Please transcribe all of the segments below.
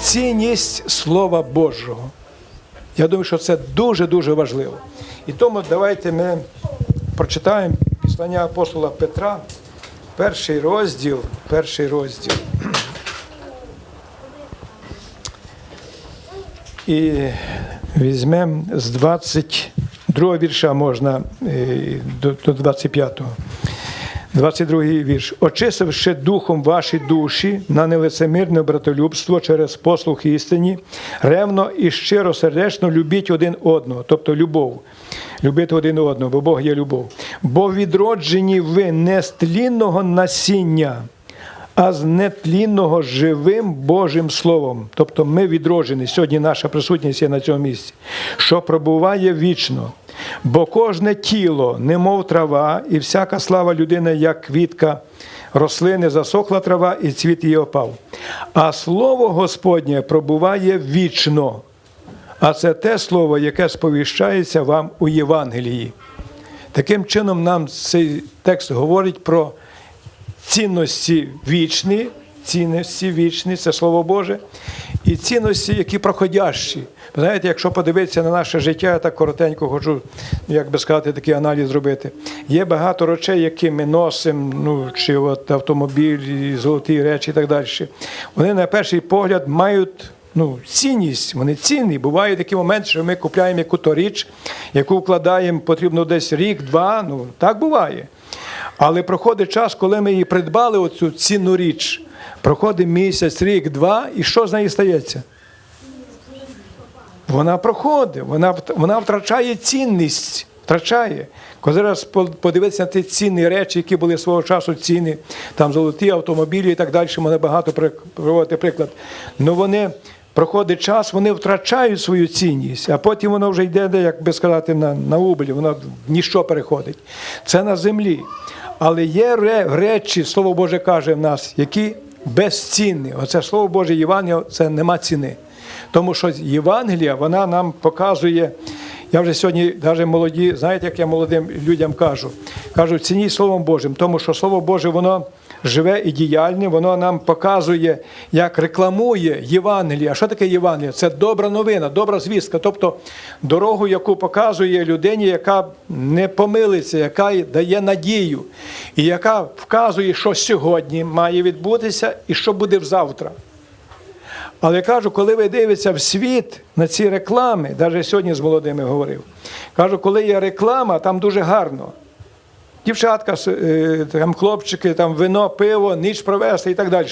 цінність Слова Божого. Я думаю, що це дуже-дуже важливо. І тому давайте ми прочитаємо післання апостола Петра, перший розділ, перший розділ. І візьмемо з 22 вірша можна е, до, до 25-го. 22 вірш. Очисивши духом ваші душі на нелицемірне братолюбство через послух істині, ревно і щиро сердечно любіть один одного, тобто любов. Любити один одного, бо Бог є любов. Бо відроджені ви не з тлінного насіння, а з нетлінного живим Божим Словом. Тобто ми відроджені. Сьогодні наша присутність є на цьому місці, що пробуває вічно. Бо кожне тіло, немов трава, і всяка слава людини, як квітка рослини, засохла трава, і цвіт її опав. А слово Господнє пробуває вічно. А це те слово, яке сповіщається вам у Євангелії. Таким чином, нам цей текст говорить про цінності вічні, цінності вічні, це Слово Боже, і цінності, які проходящі. Ви знаєте, якщо подивитися на наше життя, я так коротенько хочу, як би сказати, такий аналіз зробити. Є багато речей, які ми носимо, ну, чи от автомобіль, і золоті речі і так далі. Вони на перший погляд мають ну, цінність, вони цінні. Бувають такі моменти, що ми купляємо яку-то річ, яку вкладаємо, потрібно десь рік-два. Ну, так буває. Але проходить час, коли ми її придбали, оцю цінну річ, проходить місяць, рік, два, і що з нею стається? Вона проходить, вона, вона втрачає цінність. Втрачає. Коли зараз подивитися на ті цінні речі, які були свого часу цінні, там золоті автомобілі і так далі, мене багато приводити приклад. Ну вони проходить час, вони втрачають свою цінність, а потім воно вже йде, як би сказати, на, на убилі, воно ніщо переходить. Це на землі. Але є речі, Слово Боже каже в нас, які безцінні. Оце Слово Боже Євангелія, це нема ціни. Тому що Євангелія, вона нам показує. Я вже сьогодні, навіть молоді, знаєте, як я молодим людям кажу? Кажу, цініть Словом Божим, тому що Слово Боже, воно живе і діяльне, воно нам показує, як рекламує Євангелія. А що таке Євангелія? Це добра новина, добра звістка, тобто дорогу, яку показує людині, яка не помилиться, яка дає надію, і яка вказує, що сьогодні має відбутися і що буде завтра. Але я кажу, коли ви дивитеся в світ на ці реклами, навіть сьогодні з молодими говорив, кажу, коли є реклама, там дуже гарно. Дівчатка, там хлопчики, там вино, пиво, ніч провести і так далі.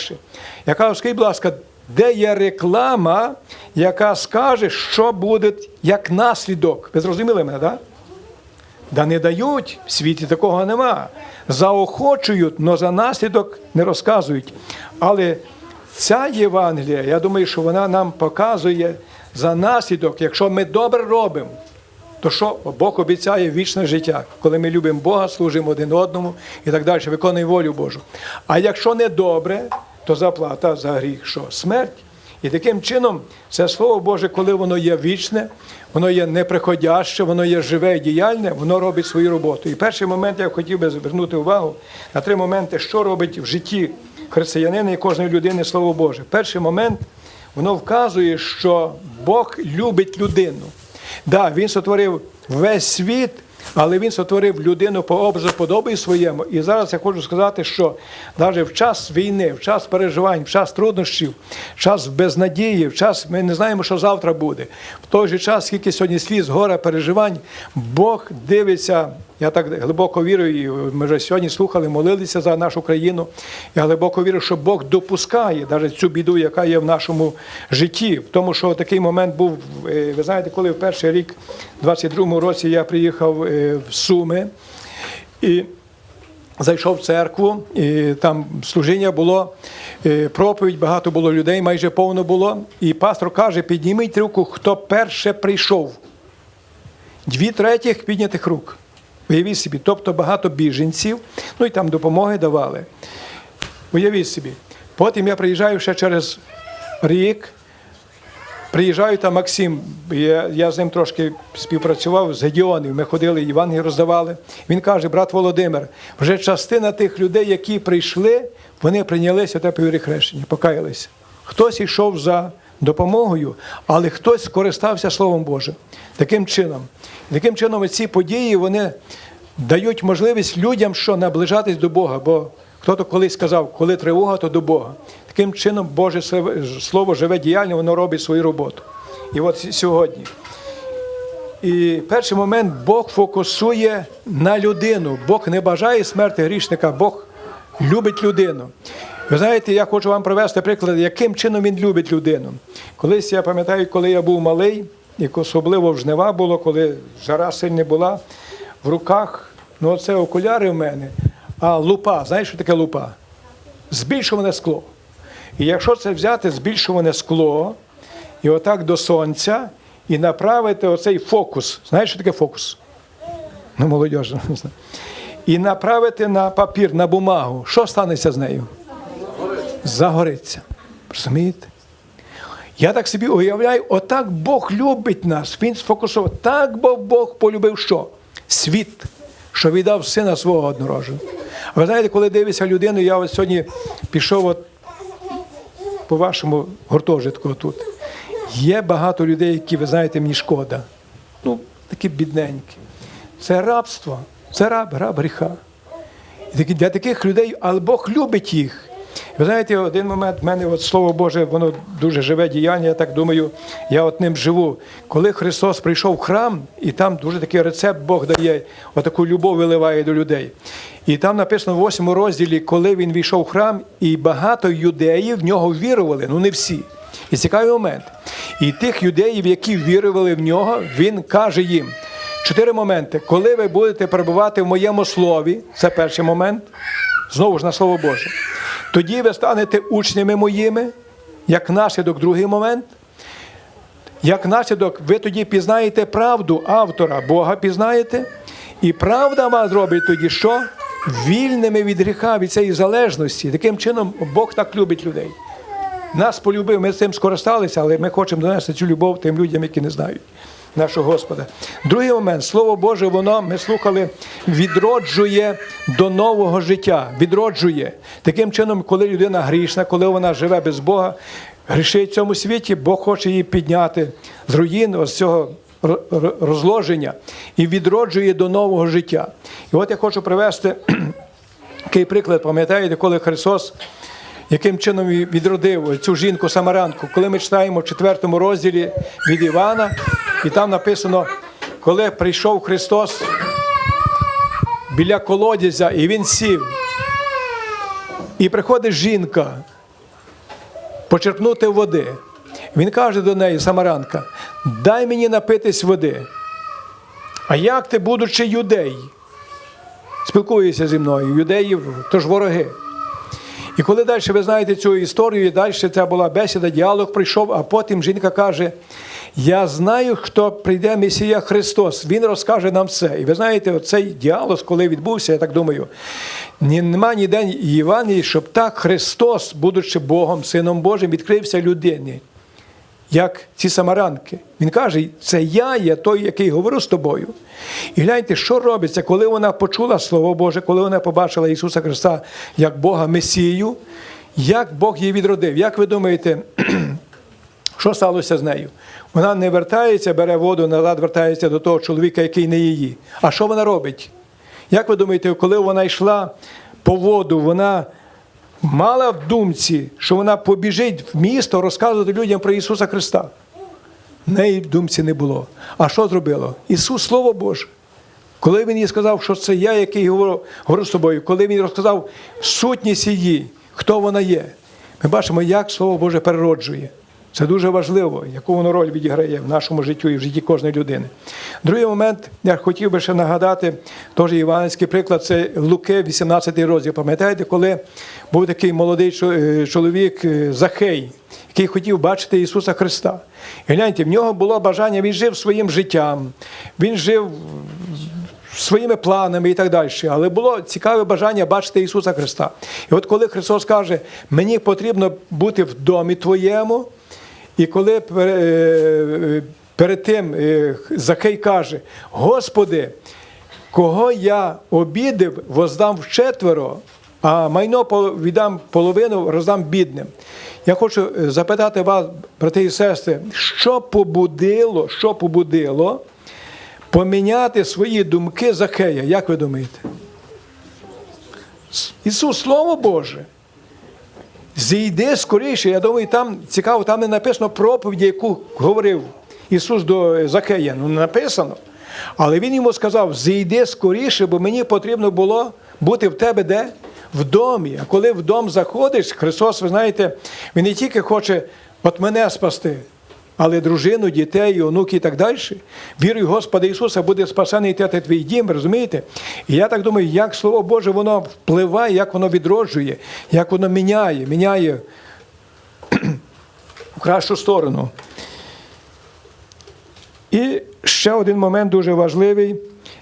Я кажу, скажіть, будь ласка, де є реклама, яка скаже, що буде як наслідок? Ви зрозуміли мене, так? Да? Да не дають, в світі такого нема. Заохочують, але за наслідок не розказують. Але ця Євангелія, я думаю, що вона нам показує за наслідок, якщо ми добре робимо, то що Бог обіцяє вічне життя, коли ми любимо Бога, служимо один одному і так далі, виконуємо волю Божу. А якщо не добре, то заплата за гріх, що смерть. І таким чином, це Слово Боже, коли воно є вічне, воно є неприходяще, воно є живе і діяльне, воно робить свою роботу. І перший момент я хотів би звернути увагу на три моменти, що робить в житті християнина і кожної людини Слово Боже. Перший момент воно вказує, що Бог любить людину. Да, Він сотворив весь світ, але він сотворив людину по образу подоби своєму. І зараз я хочу сказати, що навіть в час війни, в час переживань, в час труднощів, в час безнадії, в час ми не знаємо, що завтра буде. В той же час, скільки сьогодні сліз, гора, переживань, Бог дивиться. Я так глибоко вірю, і ми вже сьогодні слухали, молилися за нашу країну. Я глибоко вірю, що Бог допускає навіть цю біду, яка є в нашому житті. В тому, що такий момент був, ви знаєте, коли в перший рік, в 22-му році, я приїхав в Суми і зайшов в церкву, і там служіння було, проповідь, багато було людей, майже повно було. І пастор каже: підніміть руку, хто перше прийшов. Дві третіх піднятих рук. Уявіть собі, тобто багато біженців, ну і там допомоги давали. Уявіть собі. Потім я приїжджаю ще через рік. Приїжджаю там Максим, я я з ним трошки співпрацював з Гедіонів, ми ходили, Євангелії роздавали. Він каже, брат Володимир, вже частина тих людей, які прийшли, вони прийняли святе повірі хрещення, покаялися. Хтось йшов за допомогою, але хтось скористався Словом Божим. Таким чином. Таким чином, ці події вони дають можливість людям, що наближатись до Бога. Бо хто-то колись сказав, коли тривога, то до Бога. Таким чином, Боже Слово живе діяльне, воно робить свою роботу. І от сьогодні. І перший момент Бог фокусує на людину. Бог не бажає смерти грішника, Бог любить людину. Ви знаєте, я хочу вам привести приклад, яким чином він любить людину. Колись я пам'ятаю, коли я був малий, і особливо в жнива було, коли жара сильна була, в руках, ну це окуляри в мене, а лупа, знаєш, що таке лупа? Збільшуване скло. І якщо це взяти збільшуване скло, і отак до сонця, і направити оцей фокус. Знаєш, що таке фокус? Ну, молодіж. І направити на папір, на бумагу. Що станеться з нею? Загориться. Розумієте? Я так собі уявляю, отак Бог любить нас. Він сфокусував. Так бо Бог полюбив що? Світ, що віддав сина свого однороженого. Ви знаєте, коли дивишся людину, я ось сьогодні пішов от по вашому гуртожитку тут. Є багато людей, які, ви знаєте, мені шкода. Ну, такі бідненькі. Це рабство, це раб, раб гріха. Для таких людей, але Бог любить їх. Ви знаєте, один момент в мене от слово Боже, воно дуже живе діяння, я так думаю, я от ним живу. Коли Христос прийшов в храм, і там дуже такий рецепт Бог дає, отаку любов виливає до людей. І там написано в 8 розділі, коли він війшов в храм, і багато юдеїв в нього вірували, ну не всі. І цікавий момент. І тих юдеїв, які вірували в нього, він каже їм. Чотири моменти. Коли ви будете перебувати в моєму слові, це перший момент, знову ж на слово Боже. Тоді ви станете учнями моїми, як наслідок, другий момент. Як наслідок, ви тоді пізнаєте правду автора, Бога пізнаєте, і правда вас робить тоді що? Вільними від гріха, від цієї залежності. Таким чином Бог так любить людей. Нас полюбив, ми з цим скористалися, але ми хочемо донести цю любов тим людям, які не знають нашого Господа. Другий момент, Слово Боже, воно ми слухали, відроджує до нового життя. Відроджує. Таким чином, коли людина грішна, коли вона живе без Бога, грішить в цьому світі, Бог хоче її підняти з руїн, ось цього ро- ро- розложення і відроджує до нового життя. І от я хочу привести такий приклад, пам'ятаєте, коли Христос яким чином відродив цю жінку самаранку, коли ми читаємо в четвертому розділі від Івана, і там написано, коли прийшов Христос біля колодязя, і він сів, і приходить жінка почерпнути води. Він каже до неї, самаранка, дай мені напитись води. А як ти, будучи юдей, спілкуєшся зі мною, юдеїв, то ж вороги. І коли далі ви знаєте цю історію, і далі це була бесіда, діалог прийшов, а потім жінка каже: Я знаю, хто прийде Месія Христос. Він розкаже нам все. І ви знаєте, цей діалог, коли відбувся, я так думаю, нема ніде Євангелії, щоб так Христос, будучи Богом, Сином Божим, відкрився людині. Як ці самаранки. Він каже, це я є той, який говорю з тобою. І гляньте, що робиться, коли вона почула Слово Боже, коли вона побачила Ісуса Христа як Бога Месію, як Бог її відродив. Як ви думаєте, що сталося з нею? Вона не вертається, бере воду, назад вертається до того чоловіка, який не її. А що вона робить? Як ви думаєте, коли вона йшла по воду, вона мала в думці, що вона побіжить в місто розказувати людям про Ісуса Христа? Неї в думці не було. А що зробило? Ісус, Слово Боже. Коли він їй сказав, що це я, який говорю, говорю з тобою, коли він розказав сутність її, хто вона є, ми бачимо, як Слово Боже перероджує. Це дуже важливо, яку воно роль відіграє в нашому житті і в житті кожної людини. Другий момент, я хотів би ще нагадати, теж іванський приклад, це Луки, 18 розділ. Пам'ятаєте, коли був такий молодий е, чоловік е, Захей, який хотів бачити Ісуса Христа. І гляньте, в нього було бажання, він жив своїм життям, він жив своїми планами і так далі. Але було цікаве бажання бачити Ісуса Христа. І от коли Христос каже, мені потрібно бути в домі твоєму, і коли е, перед тим е, Захей каже, Господи, кого я обідав, воздам вчетверо, а майно віддам половину, роздам бідним. Я хочу е, запитати вас, брати і сестри, що побудило, що побудило поміняти свої думки Захея? Як ви думаєте? Ісус, Слово Боже. Зійди скоріше. Я думаю, там цікаво, там не написано проповіді, яку говорив Ісус до Закея. Ну, не написано. Але Він йому сказав: зійди скоріше, бо мені потрібно було бути в тебе де? В домі. А коли в дом заходиш, Христос, ви знаєте, Він не тільки хоче от мене спасти, але дружину, дітей, онуки і так далі. Вірую, Господа Ісуса, буде спасений те твій дім, розумієте? І я так думаю, як Слово Боже, воно впливає, як воно відроджує, як воно міняє, міняє в кращу сторону. І ще один момент дуже важливий.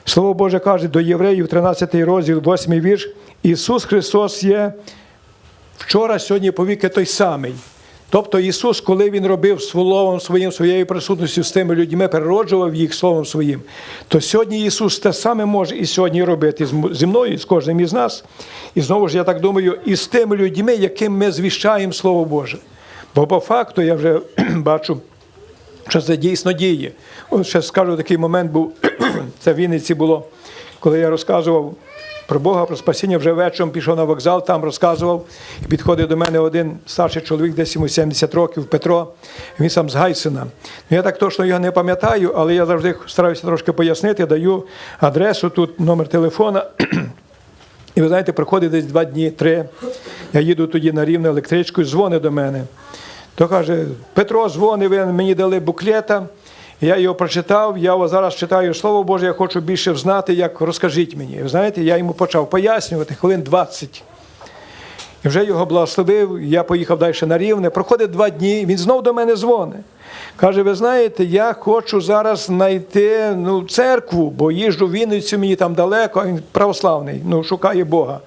Слово Боже каже до євреїв, 13 розділ, 8 вірш. Ісус Христос є вчора, сьогодні повіки той самий. Тобто Ісус, коли Він робив словом своїм, своєю присутністю з тими людьми, перероджував їх словом своїм, то сьогодні Ісус те саме може і сьогодні робити зі мною, з кожним із нас. І знову ж, я так думаю, і з тими людьми, яким ми звіщаємо Слово Боже. Бо по факту я вже бачу, що це дійсно діє. От ще скажу, такий момент був, це в Вінниці було, коли я розказував про Бога, про спасіння, вже вечором пішов на вокзал, там розказував. І підходить до мене один старший чоловік, десь йому 70 років, Петро, він сам з Гайсина. Ну, я так точно його не пам'ятаю, але я завжди стараюся трошки пояснити, даю адресу, тут номер телефона. І ви знаєте, проходить десь два дні, три. Я їду тоді на рівне електричкою, дзвонить до мене. То каже, Петро дзвонив, ви мені дали буклета, я його прочитав, я ось зараз читаю Слово Боже, я хочу більше знати, як розкажіть мені. Знаєте, я йому почав пояснювати хвилин 20. І вже його благословив, я поїхав далі на рівне. Проходить два дні, він знов до мене дзвонить. Каже, ви знаєте, я хочу зараз знайти ну, церкву, бо їжджу в Вінницю, мені там далеко, він православний, ну, шукає Бога.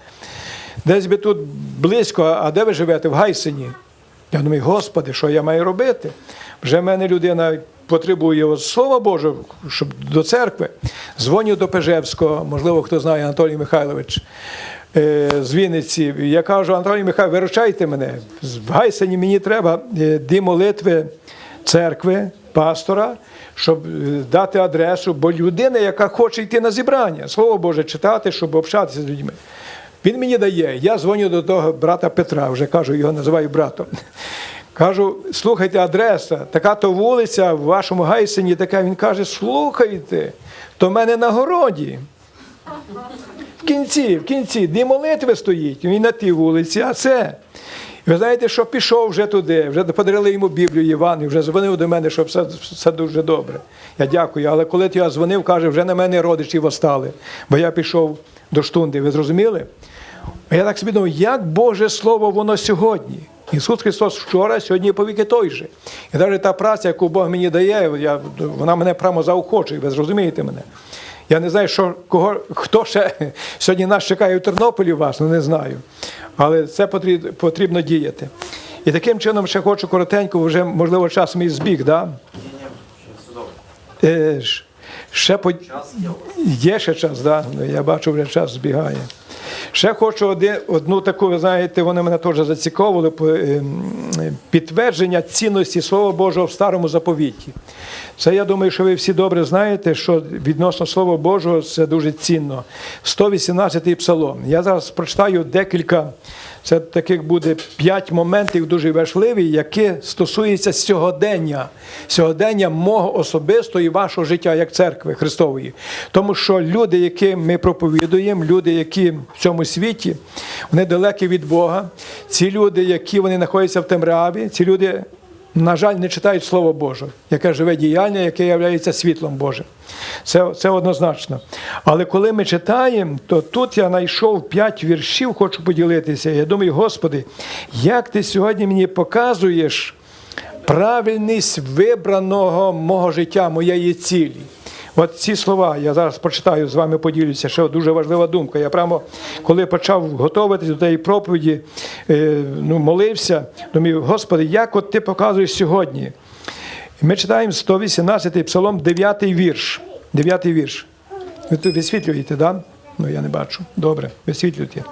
Десь би тут близько, а де ви живете? В Гайсині. Я думаю, Господи, що я маю робити? Вже в мене людина потребує от Слова Божого, щоб до церкви. Дзвоню до Пежевського, можливо, хто знає Анатолій Михайлович е, з Вінниці. Я кажу, Анатолій Михайлович, виручайте мене. В Гайсині мені треба е, дві молитви церкви, пастора, щоб е, дати адресу, бо людина, яка хоче йти на зібрання, Слово Боже читати, щоб общатися з людьми. Він мені дає. Я дзвоню до того брата Петра, вже кажу, його називаю братом. Кажу, слухайте, адреса, така то вулиця в вашому Гайсині, така. Він каже, слухайте, то в мене на городі. В кінці, в кінці, де молитви стоїть, він на тій вулиці, а це. Ви знаєте, що пішов вже туди, вже подарили йому Біблію Іван, вже дзвонив до мене, що все, все дуже добре. Я дякую. Але коли я дзвонив, каже, вже на мене родичі восстали, бо я пішов до штунди. Ви зрозуміли? Я так собі думаю, як Боже Слово воно сьогодні. Ісус Христос вчора, сьогодні повіки той же. І навіть та праця, яку Бог мені дає, я, вона мене прямо заохочує, ви зрозумієте мене. Я не знаю, що, кого, хто ще сьогодні нас чекає у Тернополі вас, ну не знаю. Але це потрібно, потрібно діяти. І таким чином ще хочу коротенько, вже, можливо, час мій збіг, да? Е, ж- ще по... Є ще час, да? Ну, я бачу, вже час збігає. Ще хочу один, одну таку, ви знаєте, вони мене теж зацікавили, ем, підтвердження цінності Слова Божого в старому заповіті. Це я думаю, що ви всі добре знаєте, що відносно Слова Божого це дуже цінно. 118-й псалом. Я зараз прочитаю декілька, це таких буде п'ять моментів дуже важливі, які стосуються сьогодення, сьогодення мого особистого і вашого життя як церкви Христової. Тому що люди, які ми проповідуємо, люди, які в цьому світі, вони далекі від Бога. Ці люди, які вони знаходяться в темряві, ці люди на жаль, не читають Слово Боже, яке живе діяння, яке є світлом Божим. Це, це однозначно. Але коли ми читаємо, то тут я знайшов п'ять віршів, хочу поділитися. Я думаю, Господи, як ти сьогодні мені показуєш правильність вибраного мого життя, моєї цілі. От ці слова я зараз прочитаю, з вами поділюся. Ще дуже важлива думка. Я прямо, коли почав готуватися до тієї проповіді, е, ну, молився, думаю, Господи, як от ти показуєш сьогодні? Ми читаємо 118-й псалом, 9-й вірш. 9-й вірш. Ви висвітлюєте, так? Да? Ну, я не бачу. Добре, висвітлюєте.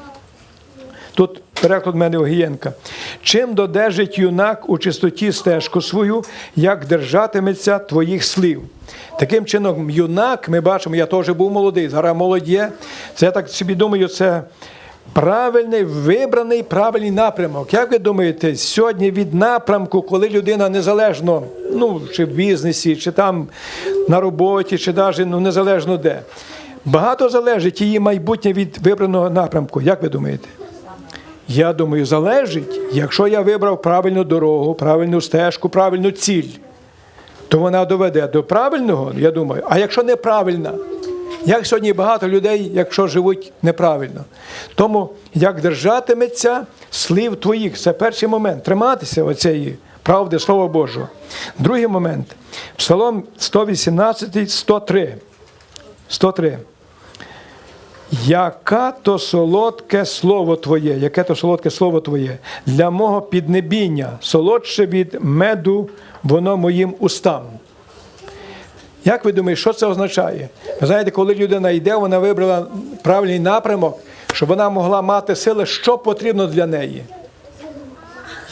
Тут переклад мене Огієнка. Чим додержить юнак у чистоті стежку свою, як держатиметься твоїх слів. Таким чином, юнак, ми бачимо, я теж був молодий, зараз молодь є. Це я так собі думаю, це правильний, вибраний правильний напрямок. Як ви думаєте, сьогодні від напрямку, коли людина незалежно, ну, чи в бізнесі, чи там на роботі, чи навіть ну, незалежно де, багато залежить її майбутнє від вибраного напрямку. Як ви думаєте? Я думаю, залежить, якщо я вибрав правильну дорогу, правильну стежку, правильну ціль, то вона доведе до правильного, я думаю. А якщо неправильна, як сьогодні багато людей, якщо живуть неправильно. Тому як держатиметься слів твоїх, це перший момент. Триматися оцієї правди Слова Божого. Другий момент. Псалом 118, 103. 103. Яка то солодке слово Твоє, яке то солодке слово Твоє для мого піднебіння, солодше від меду, воно моїм устам. Як ви думаєте, що це означає? Ви знаєте, коли людина йде, вона вибрала правильний напрямок, щоб вона могла мати сили, що потрібно для неї.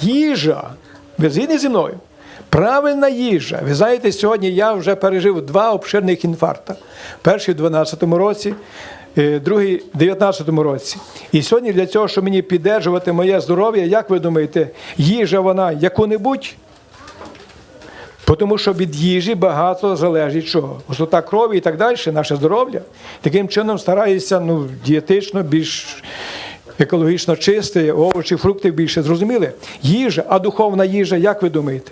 Їжа. Ви згідні зі мною? Правильна їжа. Ви знаєте, сьогодні я вже пережив два обширних інфаркта. Перший в 12-му році, другий 19-му році. І сьогодні для цього, щоб мені піддержувати моє здоров'я, як ви думаєте, їжа вона яку-небудь? Тому що від їжі багато залежить чого. Густота крові і так далі, наше здоров'я. Таким чином стараюся ну, дієтично, більш екологічно чисте, овочі, фрукти більше зрозуміли. Їжа, а духовна їжа, як ви думаєте?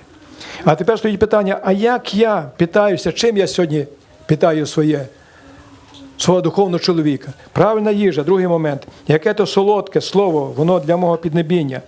А тепер стоїть питання: а як я питаюся, чим я сьогодні питаю своє? Свого духовного чоловіка. Правильна їжа, другий момент. Яке то солодке слово, воно для мого піднебіння.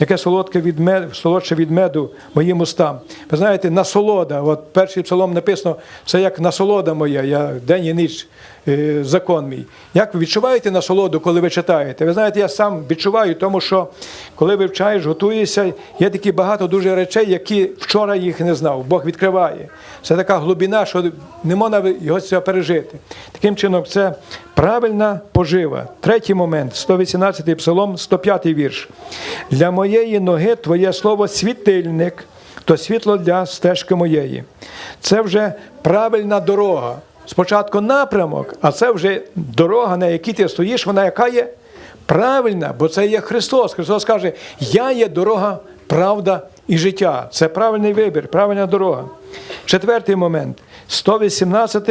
Яке солодке від меду, солодше від меду моїм устам. Ви знаєте, насолода. От перший псалом написано, це як насолода моя, я день і ніч е, закон мій. Як ви відчуваєте насолоду, коли ви читаєте? Ви знаєте, я сам відчуваю, тому що коли вивчаєш, готуєшся, є такі багато дуже речей, які вчора їх не знав. Бог відкриває. Це така глибина, що не можна його цього пережити. Таким чином, це правильна пожива. Третій момент, 118-й псалом, 105-й вірш. Для моєї ноги твоє слово світильник, то світло для стежки моєї. Це вже правильна дорога. Спочатку напрямок, а це вже дорога, на якій ти стоїш, вона яка є правильна, бо це є Христос. Христос каже: Я є дорога, правда і життя. Це правильний вибір, правильна дорога. Четвертий момент. 118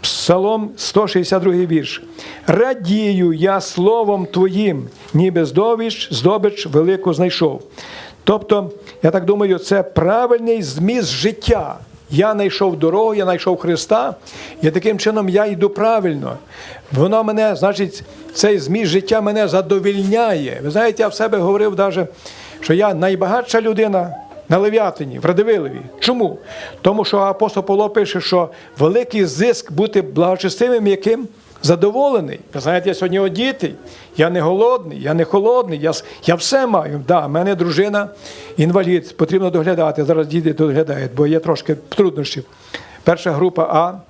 Псалом 162 вірш. Радію я словом Твоїм, ніби здобич, здобич велику знайшов. Тобто, я так думаю, це правильний зміст життя. Я знайшов дорогу, я знайшов Христа, і таким чином я йду правильно. Воно мене, значить, цей зміст життя мене задовільняє. Ви знаєте, я в себе говорив, навіть, що я найбагатша людина на Лев'ятині, в Радивилові. Чому? Тому що апостол Павло пише, що великий зиск бути благочестивим, яким задоволений. Ви знаєте, я сьогодні одітий, я не голодний, я не холодний, я, я все маю. Да, в мене дружина інвалід, потрібно доглядати. Зараз діти доглядають, бо є трошки труднощів. Перша група А.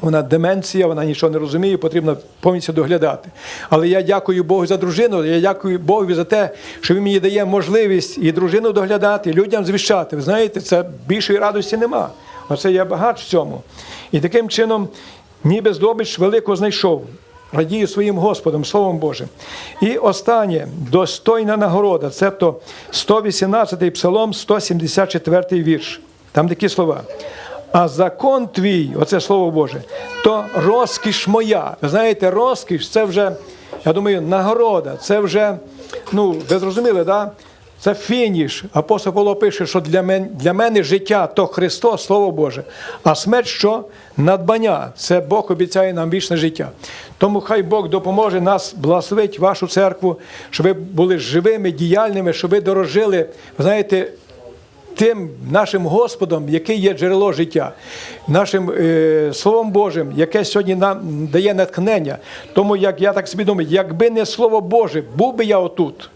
Вона деменція, вона нічого не розуміє, потрібно повністю доглядати. Але я дякую Богу за дружину, я дякую Богу за те, що він мені дає можливість і дружину доглядати, і людям звіщати. Ви знаєте, це більшої радості нема. Оце я багат в цьому. І таким чином, ніби здобич велику знайшов. Радію своїм Господом, Словом Божим. І останнє достойна нагорода, це то 118 псалом, 174 вірш. Там такі слова. А закон твій, оце слово Боже, то розкіш моя. Ви знаєте, розкіш це вже, я думаю, нагорода. Це вже, ну, ви зрозуміли, да? Це фініш. Апостол Павло пише, що для мене, для мене життя то Христос, Слово Боже, а смерть що? Надбання. Це Бог обіцяє нам вічне життя. Тому хай Бог допоможе нас благословити вашу церкву, щоб ви були живими, діяльними, щоб ви дорожили, знаєте, тим нашим Господом, який є джерело життя, нашим е, Словом Божим, яке сьогодні нам дає натхнення. Тому як я так собі думаю, якби не Слово Боже, був би я отут.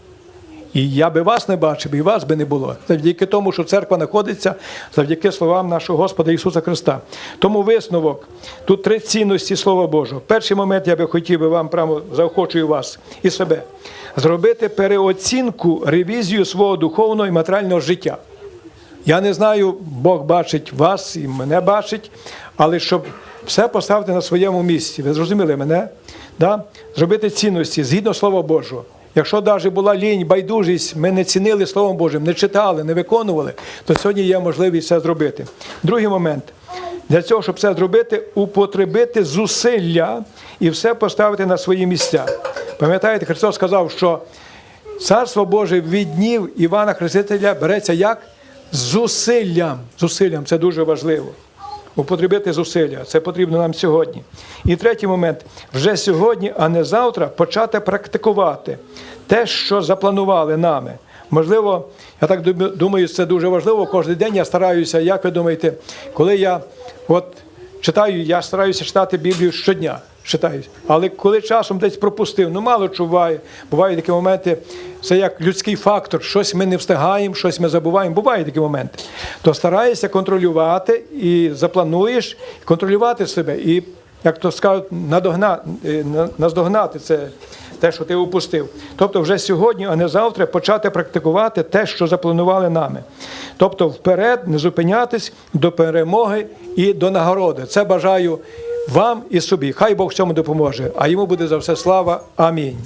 І я би вас не бачив, і вас би не було. Завдяки тому, що церква знаходиться, завдяки словам нашого Господа Ісуса Христа. Тому висновок. Тут три цінності Слова Божого. Перший момент я би хотів би вам прямо заохочую вас і себе. Зробити переоцінку, ревізію свого духовного і матеріального життя. Я не знаю, Бог бачить вас і мене бачить, але щоб все поставити на своєму місці. Ви зрозуміли мене? Да? Зробити цінності згідно Слова Божого. Якщо навіть була лінь, байдужість, ми не цінили Словом Божим, не читали, не виконували, то сьогодні є можливість це зробити. Другий момент. Для цього, щоб це зробити, употребити зусилля і все поставити на свої місця. Пам'ятаєте, Христос сказав, що Царство Боже від днів Івана Хрестителя береться як? Зусиллям. Зусиллям це дуже важливо. Употребити зусилля. Це потрібно нам сьогодні. І третій момент вже сьогодні, а не завтра, почати практикувати те, що запланували нами. Можливо, я так думаю, це дуже важливо. Кожен день я стараюся, як ви думаєте, коли я от читаю, я стараюся читати Біблію щодня. Читаю. Але коли часом десь пропустив, ну мало чуває. Бувають такі моменти, це як людський фактор, щось ми не встигаємо, щось ми забуваємо. Бувають такі моменти. То стараєшся контролювати і заплануєш, контролювати себе, і, як то скажуть, надогна, е, наздогнати це те, що ти упустив. Тобто вже сьогодні, а не завтра, почати практикувати те, що запланували нами. Тобто вперед не зупинятись до перемоги і до нагороди. Це бажаю вам і собі. Хай Бог цьому допоможе. А йому буде за все слава. Амінь.